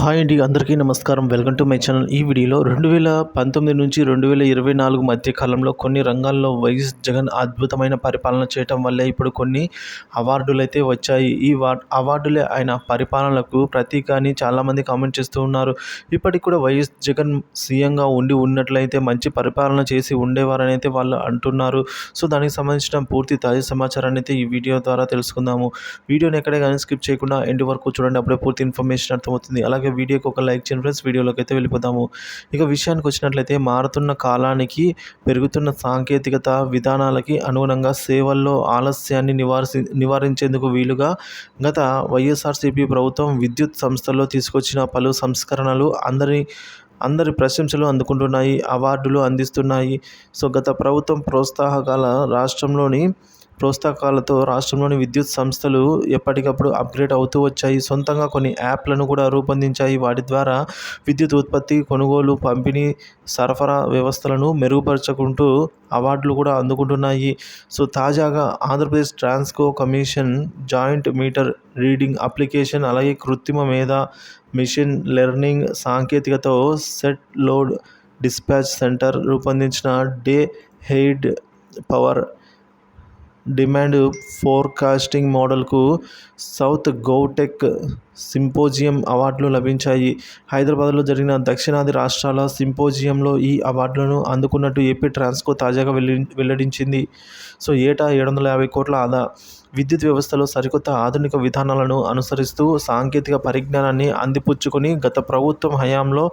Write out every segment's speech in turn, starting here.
Hi అండి అందరికీ నమస్కారం. Welcome to my channel. ఈ వీడియోలో రెండు వేల పంతొమ్మిది నుంచి రెండు వేల ఇరవై నాలుగు మధ్య కాలంలో కొన్ని రంగాల్లో వైఎస్ జగన్ అద్భుతమైన పరిపాలన చేయటం వల్లే ఇప్పుడు కొన్ని అవార్డులు అయితే వచ్చాయి. ఈ వార్ అవార్డులే ఆయన పరిపాలనకు ప్రతీక అని చాలామంది కామెంట్ చేస్తూ ఉన్నారు. ఇప్పటికి కూడా వైఎస్ జగన్ సీఎంగా ఉండి ఉన్నట్లయితే మంచి పరిపాలన చేసి ఉండేవారని అయితే వాళ్ళు అంటున్నారు. సో దానికి సంబంధించిన పూర్తి తాజా సమాచారాన్ని అయితే ఈ వీడియో ద్వారా తెలుసుకుందాము. వీడియోని ఎక్కడే కానీ స్కిప్ చేయకుండా ఎండ్ వరకు చూడండి. అప్పుడే పూర్తి ఇన్ఫర్మేషన్ అర్థమవుతుంది. అలాగే అలాగే వీడియోకి ఒక లైక్ చేయండి ఫ్రెండ్స్. వీడియోలోకి అయితే వెళ్ళిపోతాము ఇక విషయానికి వచ్చినట్లయితే మారుతున్న కాలానికి పెరుగుతున్న సాంకేతికత విధానాలకి అనుగుణంగా సేవల్లో ఆలస్యాన్ని నివారి నివారించేందుకు వీలుగా గత వైఎస్ఆర్సీపీ ప్రభుత్వం విద్యుత్ సంస్థల్లో తీసుకొచ్చిన పలు సంస్కరణలు అందరి అందరి ప్రశంసలు అందుకుంటున్నాయి అవార్డులు అందిస్తున్నాయి. సో గత ప్రభుత్వం ప్రోత్సాహకాల రాష్ట్రంలోని ప్రోత్సాహకాలతో రాష్ట్రంలోని విద్యుత్ సంస్థలు ఎప్పటికప్పుడు అప్గ్రేడ్ అవుతూ వచ్చాయి. సొంతంగా కొన్ని యాప్లను కూడా రూపొందించాయి. వాటి ద్వారా విద్యుత్ ఉత్పత్తి కొనుగోలు పంపిణీ సరఫరా వ్యవస్థలను మెరుగుపరచుకుంటూ అవార్డులు కూడా అందుకుంటున్నాయి. సో తాజాగా Andhra Pradesh Transco commission joint meter reading application అలాగే కృత్రిమ మీద మిషన్ లెర్నింగ్ సాంకేతికతో సెట్ లోడ్ డిస్పాచ్ సెంటర్ రూపొందించిన day ahead power demand forecasting మోడల్కు south Govtech symposium అవార్డులు లభించాయి. హైదరాబాద్లో జరిగిన దక్షిణాది రాష్ట్రాల సింపోజియంలో ఈ అవార్డులను అందుకున్నట్టు ఏపీ ట్రాన్స్కో తాజాగా వెల్లి వెల్లడించింది. సో ఏటా ఏడు వందల యాభై కోట్ల ఆదా విద్యుత్ వ్యవస్థలో సరికొత్త ఆధునిక విధానాలను అనుసరిస్తూ సాంకేతిక పరిజ్ఞానాన్ని అందిపుచ్చుకొని గత ప్రభుత్వం హయాంలో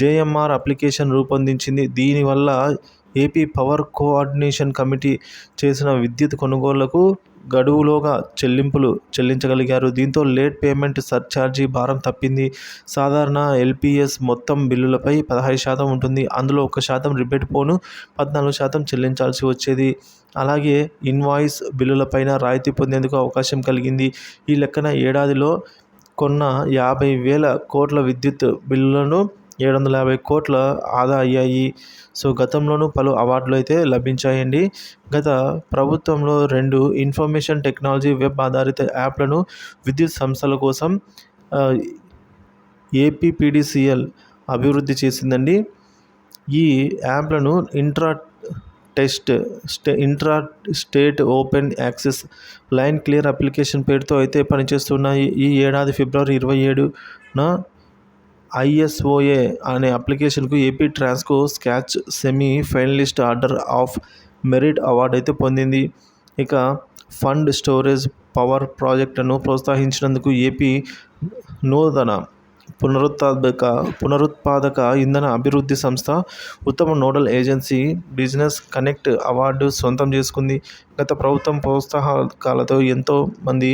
జేఎంఆర్ అప్లికేషన్ రూపొందించింది. దీనివల్ల ఏపీ పవర్ కోఆర్డినేషన్ కమిటీ చేసిన విద్యుత్ కొనుగోళ్ళకు గడువులోగా చెల్లింపులు చెల్లించగలిగారు. దీంతో లేట్ పేమెంట్ సర్ఛార్జీ భారం తప్పింది. సాధారణ ఎల్పిఎస్ మొత్తం బిల్లులపై పదహైదు శాతం ఉంటుంది. అందులో ఒక శాతం రిబేట్ పోను పద్నాలుగు శాతం చెల్లించాల్సి వచ్చేది. అలాగే ఇన్వాయిస్ బిల్లులపైన రాయితీ పొందేందుకు అవకాశం కలిగింది. ఈ లెక్కన ఏడాదిలో కొన్న యాభై వేల కోట్ల విద్యుత్ బిల్లులను ఏడు వందల యాభై కోట్ల ఆదా అయ్యాయి. సో గతంలోనూ పలు అవార్డులు అయితే లభించాయండి. గత ప్రభుత్వంలో రెండు ఇన్ఫర్మేషన్ టెక్నాలజీ వెబ్ ఆధారిత యాప్లను విద్యుత్ సంస్థల కోసం ఏపీపీడిసిఎల్ అభివృద్ధి చేసిందండి. ఈ యాప్లను intra test stay intra state open access line clear application పేరుతో అయితే పనిచేస్తున్నాయి. ఈ ఏడాది ఫిబ్రవరి ఇరవై ఏడున ఐఎస్ఓఏ అనే అప్లికేషన్కు AP Transco Skoch semi finalist order of merit award అయితే పొందింది. ఇక ఫండ్ స్టోరేజ్ పవర్ ప్రాజెక్టును ప్రోత్సహించినందుకు ఏపీ నూతన పునరుత్పాదక పునరుత్పాదక ఇంధన అభివృద్ధి సంస్థ ఉత్తమ nodal agency business connect award సొంతం చేసుకుంది. గత ప్రభుత్వం ప్రోత్సాహకాలతో ఎంతో మంది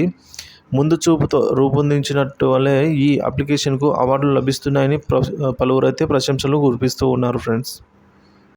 ముందు చూపుతో రూపొందించినట్టు వల్లే ఈ అప్లికేషన్కు అవార్డులు లభిస్తున్నాయని ప్ర పలువురైతే ప్రశంసలు కురిపిస్తూ ఉన్నారు ఫ్రెండ్స్.